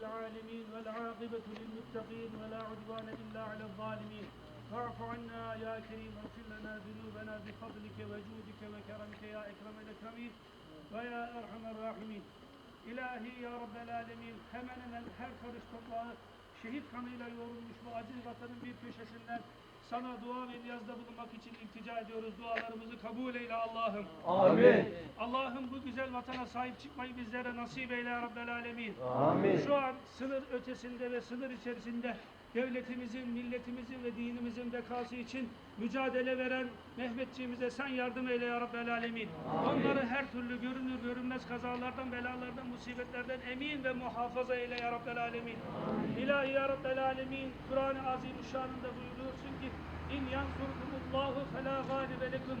العالمين والعاقبة للمتقين ولا عدوان إلا على الظالمين فاعف عنا يا كريم اغفر لنا ذنوبنا بفضلك وجودك وكرمك يا أكرم الأكرمين ويا أرحم الراحمين İlahi ya Rabbel Alemin hemen hemen her karış toprağı şehit kanıyla yoğrulmuş bu aziz vatanın bir köşesinden sana dua ve niyazda bulunmak için iltica ediyoruz. Dualarımızı kabul eyle Allah'ım. Amin. Allah'ım bu güzel vatana sahip çıkmayı bizlere nasip eyle ya Rabbel Alemin. Amin. Şu an sınır ötesinde ve sınır içerisinde devletimizin, milletimizin ve dinimizin bekası için mücadele veren Mehmetçiğimize sen yardım eyle ya Rabbel Alemin. Onları her türlü görünür görünmez kazalardan, belalardan, musibetlerden emin ve muhafaza eyle ya Rabbel Alemin. İlahi ya Rabbel Alemin, Kur'an-ı Azimüşşan'ında buyuruyorsun ki İn yansurkumullahu felâ gâlibe lekum.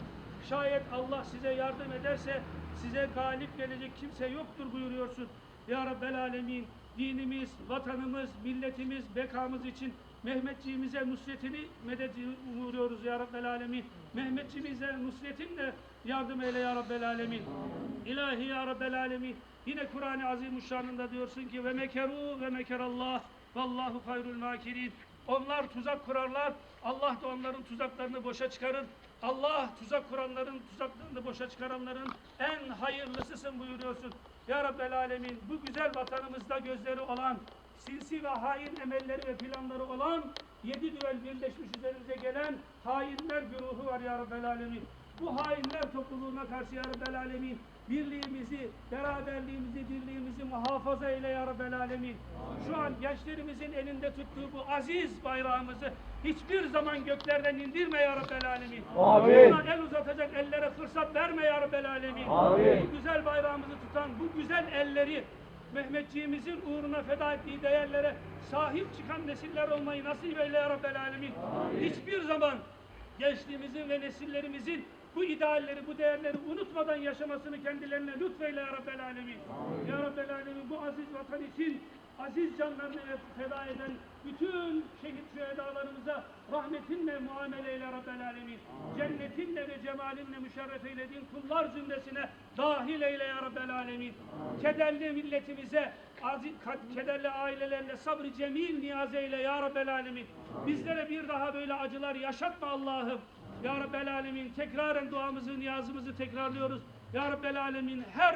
Şayet Allah size yardım ederse size galip gelecek kimse yoktur buyuruyorsun. Ya Rabbel Alemin dinimiz, vatanımız, milletimiz, bekamız için Mehmetçiğimize nusretini medeti umuyoruz ya Rabbel Alemin. Mehmetçiğimize nusretinle yardım eyle ya Rabbel Alemin. İlahi ya Rabbel Alemin. Yine Kur'an-ı Azimuşşan'ında diyorsun ki ve mekeru ve mekerallah vallahu hayrul makirin. Onlar tuzak kurarlar. Allah da onların tuzaklarını boşa çıkarır. Allah tuzak kuranların tuzaklarını boşa çıkaranların en hayırlısısın buyuruyorsun. Ya Rabbel Alemin bu güzel vatanımızda gözleri olan, sinsi ve hain emelleri ve planları olan yedi düvel birleşmiş üzerimize gelen hainler güruhu var Ya Rabbel Alemin. Bu hainler topluluğuna karşı Ya Rabbel Alemin birliğimizi, beraberliğimizi, dirliğimizi muhafaza eyle Ya Rabbel Alemin. Şu an gençlerimizin elinde tuttuğu bu aziz bayrağımızı hiçbir zaman göklerden indirme Ya Rabbel Alemin. Amin. Buna el uzatacak ellere fırsat verme Ya Rabbel Alemin. Amin. Bu güzel bayrağımızı tutan bu güzel elleri Mehmetçiğimizin uğruna feda ettiği değerlere sahip çıkan nesiller olmayı nasip eyle Ya Rabbel Alemin. Hiçbir zaman gençliğimizin ve nesillerimizin bu idealleri, bu değerleri unutmadan yaşamasını kendilerine lütfeyle Ya Rabbel Alemin. Ya Rabbel Alemin bu aziz vatan için aziz canlarını feda eden bütün şehit şühedalarımıza rahmetinle muamele eyle Rabbel Alemin. Cennetinle ve cemalinle müşerref eylediğin kullar zümresine dahil eyle ya Rabbel Alemin. Kederli milletimize, aziz, kederli ailelerle sabrı cemil niyaz eyle ya Rabbel Alemin. Bizlere bir daha böyle acılar yaşatma Allah'ım. Ya Rabbel Alemin tekraren duamızı, niyazımızı tekrarlıyoruz. Ya Rabbel Alemin her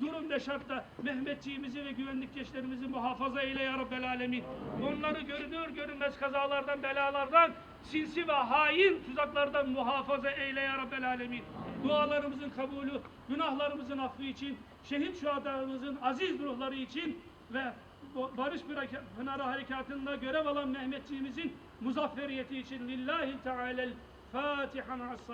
durum ve şartta Mehmetçiğimizi ve güvenlik gençlerimizi muhafaza eyle ya Rabbel Alemin. Onları görünür görünmez kazalardan, belalardan, sinsi ve hain tuzaklardan muhafaza eyle ya Rabbel Alemin. Dualarımızın kabulü, günahlarımızın affı için, şehit şuhadalarımızın aziz ruhları için ve Barış Pınar- Pınarı Harekatı'nda görev alan Mehmetçiğimizin muzafferiyeti için lillahi teala'l فاتحة مع الصلاة